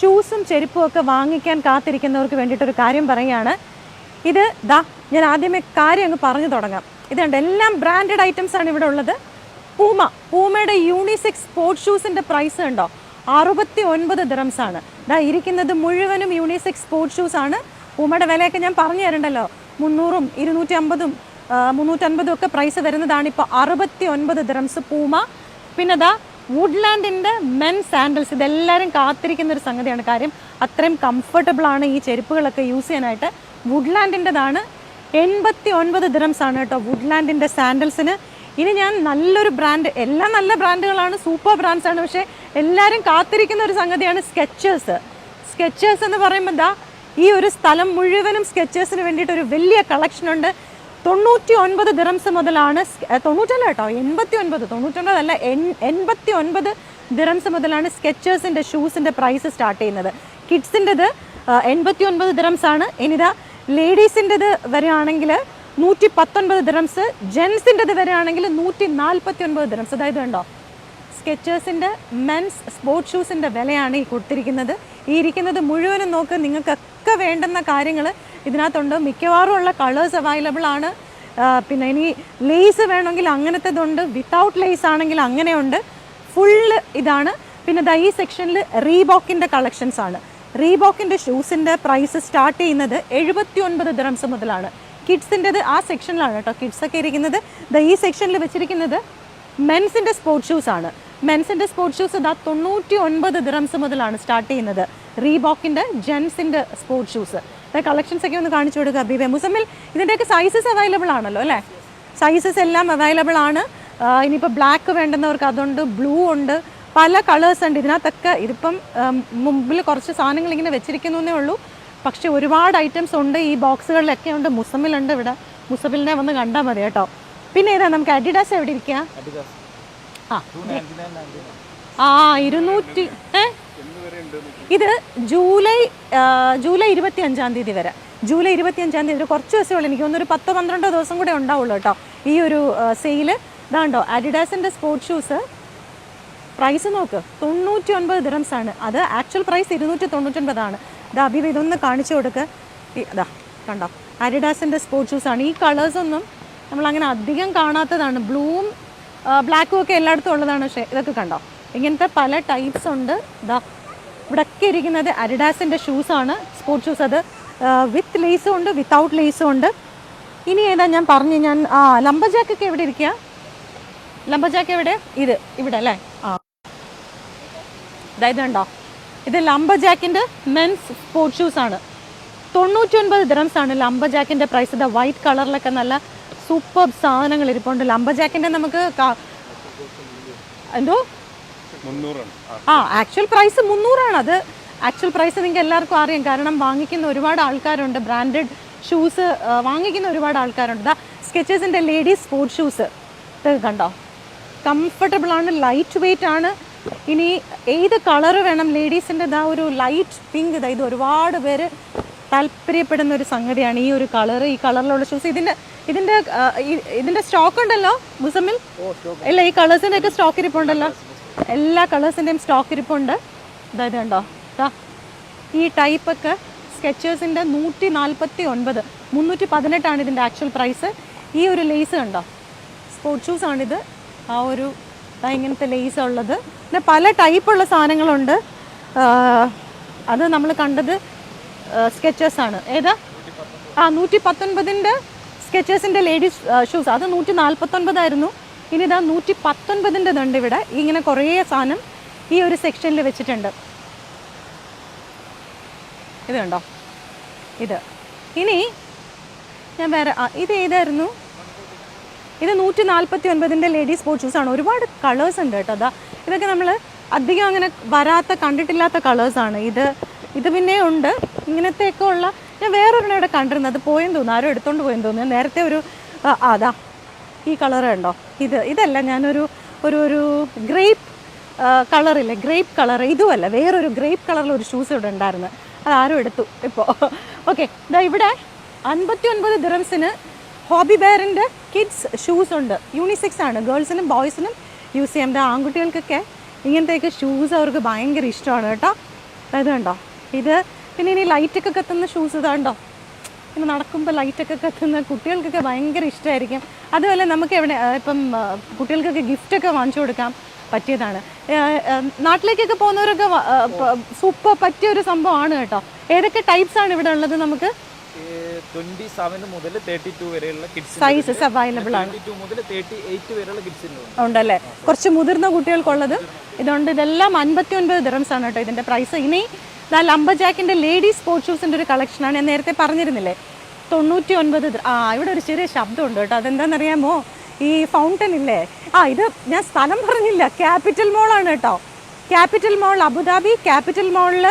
ഷൂസും ചെരുപ്പും ഒക്കെ വാങ്ങിക്കാൻ കാത്തിരിക്കുന്നവർക്ക് വേണ്ടിയിട്ടൊരു കാര്യം പറയുകയാണ്. ഇത് ദാ ഞാൻ ആദ്യമേ കാര്യം അങ്ങ് പറഞ്ഞു തുടങ്ങാം. ഇതുണ്ട് എല്ലാം ബ്രാൻഡഡ് ഐറ്റംസ് ആണ് ഇവിടെ ഉള്ളത്. പൂമ പൂമയുടെ യൂണിസെക്സ് സ്പോർട്സ് ഷൂസിന്റെ പ്രൈസ് ഉണ്ടോ അറുപത്തി ഒൻപത് ദിറംസ് ആണ്. ദാ ഇരിക്കുന്നത് മുഴുവനും യൂണിസെക്സ് സ്പോർട്സ് ഷൂസ് ആണ്. പൂമയുടെ വിലയൊക്കെ ഞാൻ പറഞ്ഞു തരണ്ടല്ലോ. മുന്നൂറും ഇരുന്നൂറ്റി അമ്പതും മുന്നൂറ്റൻപതും ഒക്കെ പ്രൈസ് വരുന്നതാണ് ഇപ്പോൾ അറുപത്തി ഒൻപത് ദിറംസ് പൂമ. പിന്നെ ദാ വുഡ്ലാൻഡിന്റെ മെൻ സാൻഡൽസ് ഇതെല്ലാവരും കാത്തിരിക്കുന്ന ഒരു സംഗതിയാണ്. കാര്യം അത്രയും കംഫർട്ടബിളാണ് ഈ ചെരുപ്പുകളൊക്കെ യൂസ് ചെയ്യാനായിട്ട്. വുഡ്ലാൻഡിന്റെതാണ് എൺപത്തി ഒൻപത് ദിറംസ് ആണ് കേട്ടോ വുഡ്ലാൻഡിന്റെ സാൻഡൽസിന് ഇനി ഞാൻ നല്ലൊരു ബ്രാൻഡ് എല്ലാം നല്ല ബ്രാൻഡുകളാണ് സൂപ്പർ ബ്രാൻഡ്സ് ആണ്. പക്ഷേ എല്ലാവരും കാത്തിരിക്കുന്ന ഒരു സംഗതിയാണ് സ്കെച്ചേഴ്സ് സ്കെച്ചേഴ്സ് എന്ന് പറയുമ്പോൾ എന്താ ഈ ഒരു സ്ഥലം മുഴുവനും സ്കെച്ചേഴ്സിന് വേണ്ടിയിട്ട് ഒരു വലിയ കളക്ഷൻ ഉണ്ട്. തൊണ്ണൂറ്റി ഒൻപത് ദിറംസ് മുതലാണ് തൊണ്ണൂറ്റല്ല കേട്ടോ എൺപത്തി ഒൻപത് തൊണ്ണൂറ്റൊൻപതല്ല എൺ- എൺപത്തി ഒൻപത് ദിറംസ് മുതലാണ് സ്കെച്ചേഴ്സിന്റെ ഷൂസിന്റെ പ്രൈസ് സ്റ്റാർട്ട് ചെയ്യുന്നത്. കിഡ്സിന്റെത് എൺപത്തി ഒൻപത് ദിറംസ് ആണ് ഇനിതാ ലേഡീസിന്റെത് വരികയാണെങ്കിൽ നൂറ്റി പത്തൊൻപത് ദിറംസ് ജെൻസിന്റെത് വരികയാണെങ്കിൽ നൂറ്റി നാൽപ്പത്തി ഒൻപത് ദിറംസ്. അതായത് ഉണ്ടോ സ്കെച്ചേഴ്സിന്റെ മെൻസ് സ്പോർട്സ് ഷൂസിന്റെ വിലയാണ് ഈ കൊടുത്തിരിക്കുന്നത്. ഈ ഇരിക്കുന്നത് മുഴുവനും നോക്ക് നിങ്ങൾക്കൊക്കെ വേണ്ടുന്ന കാര്യങ്ങൾ ഇതിനകത്തുണ്ട്. മിക്കവാറും ഉള്ള കളേഴ്സ് അവൈലബിൾ ആണ്. പിന്നെ ഇനി ലേസ് വേണമെങ്കിൽ അങ്ങനത്തേതുണ്ട്. വിത്തൗട്ട് ലേസ് ആണെങ്കിൽ അങ്ങനെയുണ്ട്. ഫുള്ള് ഇതാണ്. പിന്നെ ദാ ഈ സെക്ഷനിൽ റീബോക്കിന്റെ കളക്ഷൻസ് ആണ്. റീബോക്കിന്റെ ഷൂസിന്റെ പ്രൈസ് സ്റ്റാർട്ട് ചെയ്യുന്നത് എഴുപത്തി ഒൻപത് ദ്രംസ് മുതലാണ്. കിഡ്സിന്റെത് ആ സെക്ഷനിലാണ് കേട്ടോ. കിഡ്സ് ഒക്കെ ഇരിക്കുന്നത്. ദ ഈ സെക്ഷനിൽ വെച്ചിരിക്കുന്നത് മെൻസിന്റെ സ്പോർട്സ് ഷൂസ് ആണ്. മെൻസിന്റെ സ്പോർട്സ് ഷൂസ് ഇതാ തൊണ്ണൂറ്റി ഒൻപത് ദ്രംസ് മുതലാണ് സ്റ്റാർട്ട് ചെയ്യുന്നത്. റീബോക്കിന്റെ ജെൻസിന്റെ സ്പോർട്സ് ഷൂസ് കളക്ഷൻസ് ഒക്കെ ഒന്ന് കാണിച്ചു കൊടുക്കുക ബീബെ മുസമ്മിൽ ഇതിന്റെയൊക്കെ സൈസസ് അവൈലബിൾ ആണല്ലോ അല്ലേ? സൈസസ് എല്ലാം അവൈലബിൾ ആണ്. ഇനിയിപ്പോൾ ബ്ലാക്ക് വേണ്ടുന്നവർക്ക് അതുണ്ട് ബ്ലൂ ഉണ്ട് പല കളേഴ്സ് ഉണ്ട്. ഇതിനകത്തൊക്കെ ഇതിപ്പം മുമ്പിൽ കുറച്ച് സാധനങ്ങൾ ഇങ്ങനെ വെച്ചിരിക്കുന്നേ ഉള്ളൂ. പക്ഷേ ഒരുപാട് ഐറ്റംസ് ഉണ്ട്. ഈ ബോക്സുകളിലൊക്കെ ഉണ്ട്. മുസമ്മിലുണ്ട് ഇവിടെ. മുസമ്മിലിനെ വന്ന് കണ്ടാൽ മതി കേട്ടോ. പിന്നെ ഏതാ? നമുക്ക് അഡിഡാസ് എവിടെ ഇരിക്കുക ആ ആ ഇരുന്നൂറ്റി ഏ? ഇത് ജൂലൈ ജൂലൈ ഇരുപത്തി അഞ്ചാം തീയതി വരെ. ജൂലൈ ഇരുപത്തി അഞ്ചാം തീയതി കുറച്ച് ദിവസമേ ഉള്ളൂ. എനിക്ക് തോന്നുന്നു ഒരു പത്തോ പന്ത്രണ്ടോ ദിവസം കൂടെ ഉണ്ടാവുള്ളൂ കേട്ടോ ഈ ഒരു സെയിൽ. ഇതാണ്ടോ അഡിഡാസിന്റെ സ്പോർട്സ് ഷൂസ്. പ്രൈസ് നോക്ക് തൊണ്ണൂറ്റി ഒൻപത് ദിറംസ് ആണ്. അത് ആക്ച്വൽ പ്രൈസ് ഇരുന്നൂറ്റി തൊണ്ണൂറ്റൊൻപതാണ് ഇതാ അബീബ് ഇതൊന്ന് കാണിച്ചു കൊടുക്ക്. ഇതാ കണ്ടോ? അരിഡാസിന്റെ സ്പോർട്സ് ഷൂസ് ആണ്. ഈ കളേഴ്സ് ഒന്നും നമ്മൾ അങ്ങനെ അധികം കാണാത്തതാണ്. ബ്ലൂവും ബ്ലാക്കും ഒക്കെ എല്ലായിടത്തും ഉള്ളതാണ്. പക്ഷേ ഇതൊക്കെ കണ്ടോ? ഇങ്ങനത്തെ പല ടൈപ്സ് ഉണ്ട്. ഇതാ ഇവിടെയൊക്കെ ഇരിക്കുന്നത് അരിഡാസിന്റെ ഷൂസാണ് സ്പോർട്സ് ഷൂസ് അത് വിത്ത് ലേസും ഉണ്ട് വിത്തൗട്ട് ലേസും ഉണ്ട്. ഇനി ഏതാ ഞാൻ പറഞ്ഞു ഞാൻ ആ ലംബജാക്കൊക്കെ എവിടെ ഇരിക്കുക ലംബജാക്ക് എവിടെ? ഇത് ഇവിടെ അല്ലേ? ആ. അതായത് ഉണ്ടോ ഇത് ലംബജാക്കിന്റെ മെൻസ് സ്പോർട്സ് ഷൂസാണ് ആണ്. തൊണ്ണൂറ്റി ഒൻപത് ദിറംസ് ആണ് ലംബജാക്കിന്റെ പ്രൈസ് ഇത് വൈറ്റ് കളറിലൊക്കെ നല്ല സൂപ്പർ സാധനങ്ങൾ ഇരിപ്പുണ്ട്. ലംബജാക്കിന്റെ നമുക്ക് എന്തോ? ആ. ആക്ച്വൽ പ്രൈസ് മുന്നൂറാണ്. അത് ആക്ച്വൽ പ്രൈസ് നിങ്ങൾക്ക് എല്ലാവർക്കും അറിയാം. കാരണം വാങ്ങിക്കുന്ന ഒരുപാട് ആൾക്കാരുണ്ട്. ബ്രാൻഡഡ് ഷൂസ് വാങ്ങിക്കുന്ന ഒരുപാട് ആൾക്കാരുണ്ട്. ദാ സ്കെച്ചേഴ്സിന്റെ ലേഡീസ് സ്പോർട്സ് ഷൂസ് ഇത് കണ്ടോ? കംഫർട്ടബിൾ ആണ് ലൈറ്റ് വെയിറ്റ് ആണ്. ഇനി ഏത് കളർ വേണം ലേഡീസിന്റെ ഇതാ ഒരു ലൈറ്റ് പിങ്ക് ഇതാ ഇത് ഒരുപാട് പേര് താല്പര്യപ്പെടുന്ന ഒരു സംഗതിയാണ് ഈ ഒരു കളർ ഈ കളറിലുള്ള ഷൂസ് ഇതിന്റെ ഇതിന്റെ ഇതിന്റെ സ്റ്റോക്ക് ഉണ്ടല്ലോ മുസമ്മിൽ? ഇല്ല ഈ കളേഴ്സിന്റെ ഒക്കെ സ്റ്റോക്ക് ഇരിപ്പുണ്ടല്ലോ. എല്ലാ കളേഴ്സിന്റെയും സ്റ്റോക്ക് ഇരിപ്പുണ്ട്. ഇതായത് കണ്ടോ? കേട്ടോ ഈ ടൈപ്പൊക്കെ സ്കെച്ചേഴ്സിന്റെ നൂറ്റി നാൽപ്പത്തി ഒൻപത് മുന്നൂറ്റി പതിനെട്ടാണ് ഇതിന്റെ ആക്ച്വൽ പ്രൈസ് ഈ ഒരു ലേസ് കണ്ടോ? സ്പോർട്സ് ഷൂസ് ആണിത്. ആ ഒരു ഇങ്ങനത്തെ ലേസ് ഉള്ളത്. പിന്നെ പല ടൈപ്പുള്ള സാധനങ്ങളുണ്ട്. അത് നമ്മൾ കണ്ടത് സ്കെച്ചേഴ്സാണ് ഏതാ? ആ നൂറ്റി പത്തൊൻപതിന്റെ സ്കെച്ചേഴ്സിന്റെ ലേഡീസ് ഷൂസ് അത് നൂറ്റി നാൽപ്പത്തൊൻപതായിരുന്നു ഇനി ഇതാ നൂറ്റി പത്തൊൻപതിന്റെ ദണ്ട് ഇവിടെ ഇങ്ങനെ കുറേ സാധനം ഈ ഒരു സെക്ഷനിൽ വെച്ചിട്ടുണ്ട്. ഇത് കണ്ടോ? ഇത്. ഇനി ഞാൻ വേറെ ഇത് ഏതായിരുന്നു? ഇത് നൂറ്റി നാൽപ്പത്തി ഒൻപതിന്റെ ലേഡീസ് സ്പോർട്സ് ഷൂസ് ആണ് ഒരുപാട് കളേഴ്സ് ഉണ്ട് കേട്ടോ. അതാ ഇതൊക്കെ നമ്മൾ അധികം അങ്ങനെ വരാത്ത കണ്ടിട്ടില്ലാത്ത കളേഴ്സാണ്. ഇത് ഇത് പിന്നെ ഉണ്ട്. ഇങ്ങനത്തെയൊക്കെ ഉള്ള ഞാൻ വേറൊരെണ്ണം ഇവിടെ കണ്ടിരുന്നത് പോയെന്ന് തോന്നുന്നു. ആരും എടുത്തോണ്ട് പോയെന്ന് തോന്നുന്നു. നേരത്തെ ഒരു അതാ. ഈ കളർ കണ്ടോ? ഇത് ഇതല്ല ഞാനൊരു ഒരു ഒരു ഗ്രേപ്പ് കളറില്ലേ ഗ്രേപ്പ് കളർ ഇതുമല്ല വേറൊരു ഗ്രേപ്പ് കളറിൽ ഒരു ഷൂസ് ഇവിടെ ഉണ്ടായിരുന്നു. അത് ആരും എടുത്തു ഇപ്പോൾ ഓക്കെ ഇതാ ഇവിടെ അൻപത്തി ഒൻപത് ദിറംസിന് ഹോബി ബെയറിന്റെ കിഡ്സ് ഷൂസ് ഉണ്ട്. യൂണിസെക്സ് ആണ് ഗേൾസിനും ബോയ്സിനും യൂസ് ചെയ്യാം. ആൺകുട്ടികൾക്കൊക്കെ ഇങ്ങനത്തെയൊക്കെ ഷൂസ് അവർക്ക് ഭയങ്കര ഇഷ്ടമാണ് കേട്ടോ. അതായത് കണ്ടോ? ഇത് പിന്നെ ഇനി ലൈറ്റൊക്കെ കത്തുന്ന ഷൂസ് ഇതാണ്ടോ ഇങ്ങനെ നടക്കുമ്പോൾ ലൈറ്റൊക്കെ കത്തുന്ന കുട്ടികൾക്കൊക്കെ ഭയങ്കര ഇഷ്ടമായിരിക്കും അതുപോലെ നമുക്ക് എവിടെ ഇപ്പം കുട്ടികൾക്കൊക്കെ ഗിഫ്റ്റൊക്കെ വാങ്ങിച്ചു കൊടുക്കാം പറ്റിയതാണ്. നാട്ടിലേക്കൊക്കെ പോകുന്നവരൊക്കെ സൂപ്പർ പറ്റിയ ഒരു സംഭവമാണ് കേട്ടോ. ഏതൊക്കെ ടൈപ്സ് ആണ് ഇവിടെ ഉള്ളത് നമുക്ക്? ട്വന്റി സെവൻ മുതൽ തേർട്ടി ടു വരെയുള്ള കിഡ്സ് സൈസസ് അവൈലബിൾ ആണ്. ടു മുതൽ തേർട്ടി എയ്റ്റ് വരെയുള്ള കിഡ്സിന്റെ ഉണ്ടല്ലേ? കുറച്ച് മുതിർന്ന കുട്ടികൾക്കുള്ളത്. ഇതുണ്ട്. ഇതെല്ലാം അൻപത്തി ഒൻപത് ദിറംസ് ആണ് കേട്ടോ ഇതിന്റെ പ്രൈസ് ഇനി ദാ ലംബജാക്കിന്റെ ലേഡീസ് സ്പോർട്സ് ഷൂസിന്റെ ഒരു കളക്ഷനാണ്. ഞാൻ നേരത്തെ പറഞ്ഞിരുന്നില്ലേ? തൊണ്ണൂറ്റി ഒൻപത് ആ ഇവിടെ ഒരു ചെറിയ ശബ്ദമുണ്ട് കേട്ടോ. അതെന്താണെന്നറിയാമോ ഈ ഫൗണ്ടൻ ഇല്ലേ? ആ ഇത് ഞാൻ സ്ഥലം പറഞ്ഞില്ല. ക്യാപിറ്റൽ മോളാണ് കേട്ടോ. ക്യാപിറ്റൽ മോൾ അബുദാബി ക്യാപിറ്റൽ മോളിൽ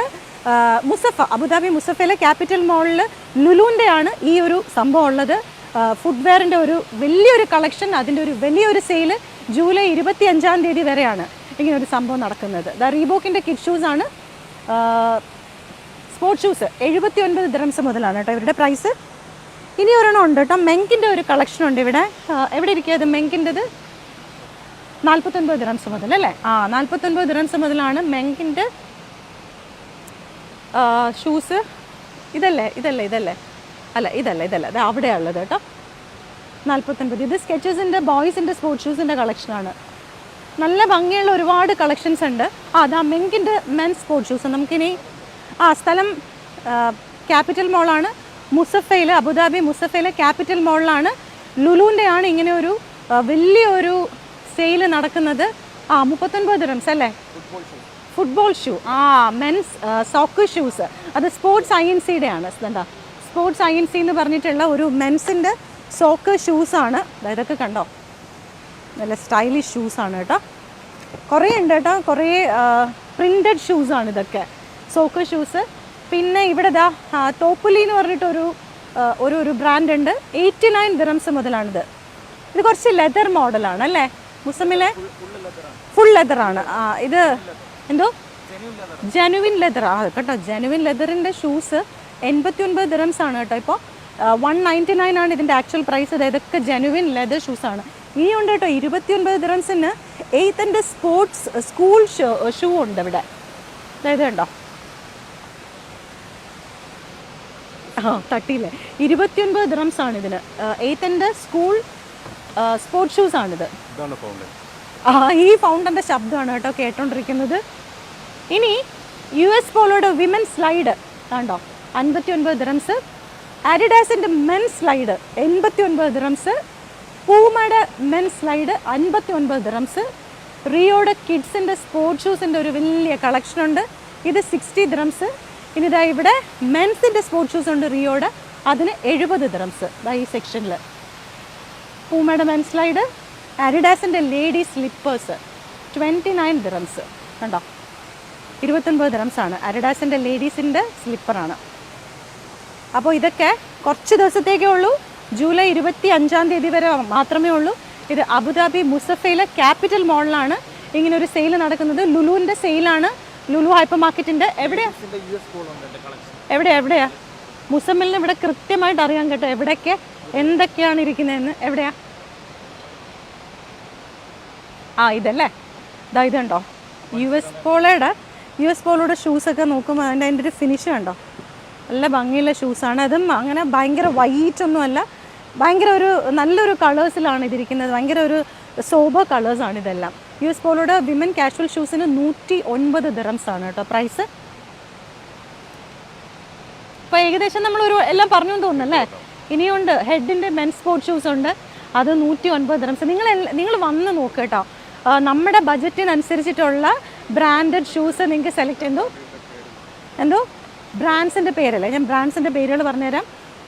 മുസഫ. അബുദാബി മുസഫയിലെ ക്യാപിറ്റൽ മോളിൽ ലുലുവിന്റെ ആണ് ഈ ഒരു സംഭവം ഉള്ളത്. ഫുഡ്വെയറിന്റെ ഒരു വലിയൊരു കളക്ഷൻ അതിന്റെ ഒരു വലിയൊരു സെയിൽ ജൂലൈ ഇരുപത്തി അഞ്ചാം തീയതി വരെയാണ് ഇങ്ങനെ ഒരു സംഭവം നടക്കുന്നത്. ദ റീബോക്കിന്റെ കിഡ് ഷൂസാണ് സ്പോർട്സ് ഷൂസ് എഴുപത്തി ഒൻപത് ദിറംസ് മുതലാണ് കേട്ടോ ഇവരുടെ പ്രൈസ് ഇനി ഒരെണ്ണം ഉണ്ട് കേട്ടോ. മെങ്കിന്റെ ഒരു കളക്ഷൻ ഉണ്ട് ഇവിടെ. എവിടെ ഇരിക്കുക അത് മെങ്കിന്റെത് നാൽപ്പത്തൊൻപത് ദിറംസ് മുതൽ അല്ലേ? ആ നാൽപ്പത്തൊൻപത് ദിറംസ് മുതലാണ് മെങ്കിന്റെ ഷൂസ് ഇതല്ലേ ഇതല്ലേ ഇതല്ലേ? അല്ല ഇതല്ല ഇതല്ല. അത് അവിടെയുള്ളത് കേട്ടോ. നാൽപ്പത്തൊൻപത് ഇത് സ്കെച്ചസിന്റെ ബോയ്സിന്റെ സ്പോർട്സ് ഷൂസിന്റെ കളക്ഷനാണ് നല്ല ഭംഗിയുള്ള ഒരുപാട് കളക്ഷൻസ് ഉണ്ട്. ആ അതാ മെങ്കിന്റെ മെൻ സ്പോർട്സ് ഷൂസ് നമുക്കിനി ആ സ്ഥലം ക്യാപിറ്റൽ മോളാണ് മുസഫയിൽ അബുദാബി മുസഫയിലെ ക്യാപിറ്റൽ മോളിലാണ് ലുലുവിന്റെ ആണ് ഇങ്ങനെ ഒരു വലിയ വലിയൊരു സെയിൽ നടക്കുന്നത്. ആ മുപ്പത്തൊൻപത് റംസ് അല്ലേ? ഫുട്ബോൾ ഷൂ ആ മെൻസ് സോക്കർ ഷൂസ് അത് സ്പോർട്സ് ഐ എൻ സിയുടെ ആണ്. എന്താ? സ്പോർട്സ് ഐ എൻ സി എന്ന് പറഞ്ഞിട്ടുള്ള ഒരു മെൻസിന്റെ സോക്കർ ഷൂസാണ് ഇതൊക്കെ കണ്ടോ? നല്ല സ്റ്റൈലിഷ് ഷൂസാണ് കേട്ടോ. കുറേ ഉണ്ട് കേട്ടോ. കുറേ പ്രിന്റഡ് ഷൂസാണ് ഇതൊക്കെ. സോക്കർ ഷൂസ് പിന്നെ ഇവിടെ ദാ ആ, തോപ്പുലി എന്ന് പറഞ്ഞിട്ടൊരു ഒരു ഒരു ബ്രാൻഡ് ഉണ്ട്. എയ്റ്റി നയൻ ദിറംസ് മുതലാണിത്. ഇത് കുറച്ച് ലെതർ മോഡലാണ് അല്ലേ? മുസമിലെ ഫുൾ ലെതറാണ് ആ ഇത് എന്തോ? ജനുവിൻ ലെതർ ആ കേട്ടോ. ജനുവിൻ ലെതറിന്റെ ഷൂസ് എൺപത്തി ഒൻപത് ദിറംസ് ആണ് കേട്ടോ. ഇപ്പോൾ വൺ നയന്റി നയൻ ആണ് ഇതിന്റെ ആക്ച്വൽ പ്രൈസ് ഇത് ഇതൊക്കെ ജനുവിൻ ലെതർ ഷൂസാണ് ഇനിയുണ്ട് കേട്ടോ ഇരുപത്തി ഒൻപത് എയ്ത്തന്റെ സ്പോർട്സ് സ്കൂൾ ഷൂ ഉണ്ട് ഇവിടെ. അതായത് കണ്ടോ? ആ തട്ടിയില്ലേ? ഇരുപത്തിയൊൻപത് ദിറംസ് ആണ് ഇതിന് എയ്ത്തിന്റെ സ്കൂൾ സ്പോർട്സ് ഷൂസ് ആണിത്. ആ ഈ ഫൗണ്ടന്റെ ശബ്ദമാണ് കേട്ടോ കേട്ടോണ്ടിരിക്കുന്നത്. ഇനി യു എസ് പോലോയുടെ വിമൻ സ്ലൈഡ് കണ്ടോ? അൻപത്തി ഒൻപത് ദിറംസ്. അഡിഡാസിന്റെ മെൻ സ്ലൈഡ് എൺപത്തി ഒൻപത് ദിറംസ്. പൂമയുടെ മെൻ സ്ലൈഡ് അൻപത്തി ഒൻപത് ദിറംസ് റിയോയുടെ കിഡ്സിന്റെ സ്പോർട്സ് ഷൂസിന്റെ ഒരു വലിയ കളക്ഷൻ ഉണ്ട്. ഇത് സിക്സ്റ്റി ദിറംസ് ഇനി ഇതാ ഇവിടെ മെൻസിന്റെ സ്പോർട്സ് ഷൂസ് ഉണ്ട് റിയോയുടെ അതിന് എഴുപത് ദിറംസ് ദാ ഈ സെക്ഷനിൽ പൂമയുടെ മെൻ സ്ലൈഡ് അരിഡാസിന്റെ ലേഡി സ്ലിപ്പേഴ്സ് ട്വന്റി നയൻ ദിറംസ് കണ്ടോ? ഇരുപത്തൊൻപത് ദിറംസ് ആണ്. അരിഡാസിന്റെ ലേഡീസിന്റെ സ്ലിപ്പറാണ് അപ്പോൾ ഇതൊക്കെ കുറച്ച് ദിവസത്തേക്കേ ഉള്ളൂ. ജൂലൈ ഇരുപത്തി അഞ്ചാം തീയതി വരെ മാത്രമേ ഉള്ളൂ. ഇത് അബുദാബി മുസഫയിലെ ക്യാപിറ്റൽ മോളിലാണ് ഇങ്ങനെ ഒരു സെയിൽ നടക്കുന്നത്. ലുലുവിന്റെ സെയിലാണ്. ലുലു ഹൈപ്പർ മാർക്കറ്റിന്റെ എവിടെയാ എവിടെ എവിടെയാ? മുസമ്മിലിന് ഇവിടെ കൃത്യമായിട്ട് അറിയാൻ കേട്ടോ. എവിടെയൊക്കെ എന്തൊക്കെയാണ് ഇരിക്കുന്നതെന്ന്. എവിടെയാ? ആ ഇതല്ലേ? ഇതാ ഇതുണ്ടോ? യു എസ് പോളയുടെ യു എസ് പോളയുടെ ഷൂസൊക്കെ നോക്കുമ്പോൾ അതിന്റെ അതിന്റെ ഒരു ഫിനിഷ് കണ്ടോ? നല്ല ഭംഗിയുള്ള ഷൂസാണ് അതും അങ്ങനെ ഭയങ്കര വൈറ്റ് ഒന്നുമല്ല. ഭയങ്കര ഒരു നല്ലൊരു കളേഴ്സിലാണ് ഇതിരിക്കുന്നത്. ഭയങ്കര ഒരു സോബ കളേഴ്സാണ് ഇതെല്ലാം. യു എസ് പോളയുടെ വിമൻ കാഷ്വൽ ഷൂസിന് നൂറ്റി ഒൻപത് ആണ് കേട്ടോ പ്രൈസ്. ഇപ്പൊ ഏകദേശം നമ്മൾ ഒരു എല്ലാം പറഞ്ഞു തോന്നുന്നല്ലേ ഇനിയുണ്ട് ഹെഡിന്റെ മെൻ സ്പോർട്സ് ഷൂസ് ഉണ്ട്. അത് നൂറ്റി ഒൻപത് ദിറംസ്. നിങ്ങൾ നിങ്ങൾ വന്ന് നോക്ക് കേട്ടോ. നമ്മുടെ ബജറ്റിനനുസരിച്ചിട്ടുള്ള ബ്രാൻഡഡ് ഷൂസ് നിങ്ങൾക്ക് സെലക്ട് എന്തോ എന്തോ? ബ്രാൻഡ്സിന്റെ പേരല്ലേ? ഞാൻ ബ്രാൻഡ്സിന്റെ പേരുകൾ പറഞ്ഞുതരാം.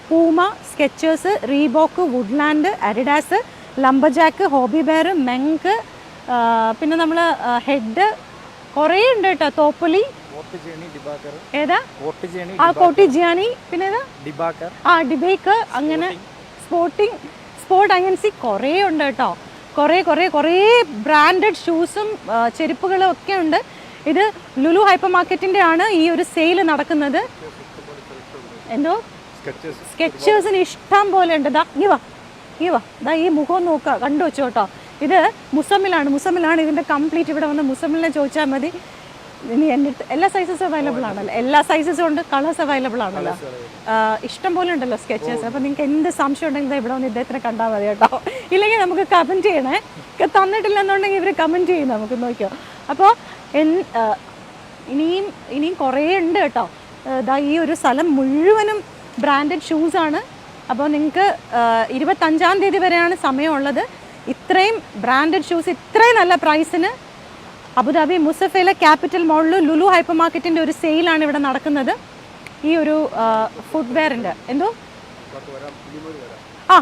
Puma Skechers Reebok Woodland Adidas Lumberjack Hobby Bear മെങ്ക് പിന്നെ നമ്മൾ ഹെഡ് കുറേ ഉണ്ട് കേട്ടോ തോപ്പുലി ഏതാ? ആ കോട്ടി ജിയാനി പിന്നെ ഏതാ? ആ ഡിബേക്ക് അങ്ങനെ. സ്പോർട്ടിങ് സ്പോർട്ട് ഐ കുറേ ഉണ്ട് കേട്ടോ. കുറേ കുറേ കുറേ ബ്രാൻഡഡ് ഷൂസും ചെരുപ്പുകളും ഒക്കെ ഉണ്ട്. ഇത് ലുലു ഹൈപ്പർ മാർക്കറ്റിന്റെ ആണ് ഈ ഒരു സെയിൽ നടക്കുന്നത്. എന്തോ? സ്കെച്ചേഴ്സിന് ഇഷ്ടം പോലെ ഉണ്ട്. ദാ ഈ ഇവ ദാ ഈ മുഖം നോക്കുക കണ്ടു വെച്ചു കേട്ടോ. ഇത് മുസമ്മിലാണ്. മുസമ്മിലാണ് ഇതിന്റെ കംപ്ലീറ്റ് ഇവിടെ വന്ന് മുസമ്മിലിനെ ചോദിച്ചാൽ മതി. ഇനി എന്റെ അടുത്ത് എല്ലാ സൈസസും അവൈലബിൾ ആണല്ലോ. എല്ലാ സൈസസും ഉണ്ട്. കളേഴ്സ് അവൈലബിൾ ആണല്ലോ. ഇഷ്ടം പോലെ ഉണ്ടല്ലോ സ്കെച്ചേഴ്സ് അപ്പോൾ നിങ്ങൾക്ക് എന്ത് സംശയം ഉണ്ടെങ്കിൽ ഇവിടെ വന്ന് ഇദ്ദേഹത്തിനെ കണ്ടാൽ മതി കേട്ടോ. ഇല്ലെങ്കിൽ നമുക്ക് കമന്റ് ചെയ്യണേ. തന്നിട്ടില്ല തന്നിട്ടില്ലെന്നുണ്ടെങ്കിൽ ഇവർ കമന്റ് ചെയ്യും നമുക്ക്. നോക്കിയോ. അപ്പോൾ എൻ ഇനിയും ഇനിയും കുറേ ഉണ്ട് കേട്ടോ. ഈ ഒരു സ്ഥലം മുഴുവനും ബ്രാൻഡഡ് ഷൂസാണ് അപ്പോൾ നിങ്ങൾക്ക് ഇരുപത്തഞ്ചാം തീയതി വരെയാണ് സമയമുള്ളത്. ഇത്രയും ബ്രാൻഡഡ് ഷൂസ് ഇത്രയും നല്ല പ്രൈസിന് അബുദാബി മുസഫയിലെ ക്യാപിറ്റൽ മോളിൽ ലുലു ഹൈപ്പർ മാർക്കറ്റിന്റെ ഒരു സെയിലാണ് ഇവിടെ നടക്കുന്നത്. ഈ ഒരു ഫുഡ്വെയറിന്റെ എന്തോ? ആ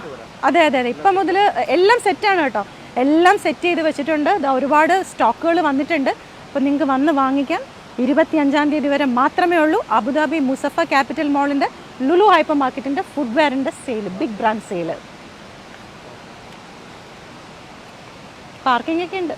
അതെ അതെ അതെ. ഇപ്പം മുതൽ എല്ലാം സെറ്റാണ് കേട്ടോ. എല്ലാം സെറ്റ് ചെയ്ത് വെച്ചിട്ടുണ്ട്. ഒരുപാട് സ്റ്റോക്കുകൾ വന്നിട്ടുണ്ട്. അപ്പോൾ നിങ്ങൾക്ക് വന്ന് വാങ്ങിക്കാം. ഇരുപത്തി അഞ്ചാം തീയതി വരെ മാത്രമേ ഉള്ളൂ. അബുദാബി മുസഫ ക്യാപിറ്റൽ മോളിന്റെ ലുലു ഹൈപ്പർ മാർക്കറ്റിന്റെ ഫുഡ്വെയറിന്റെ sale big brand sale parking ഒക്കെ ഉണ്ട്.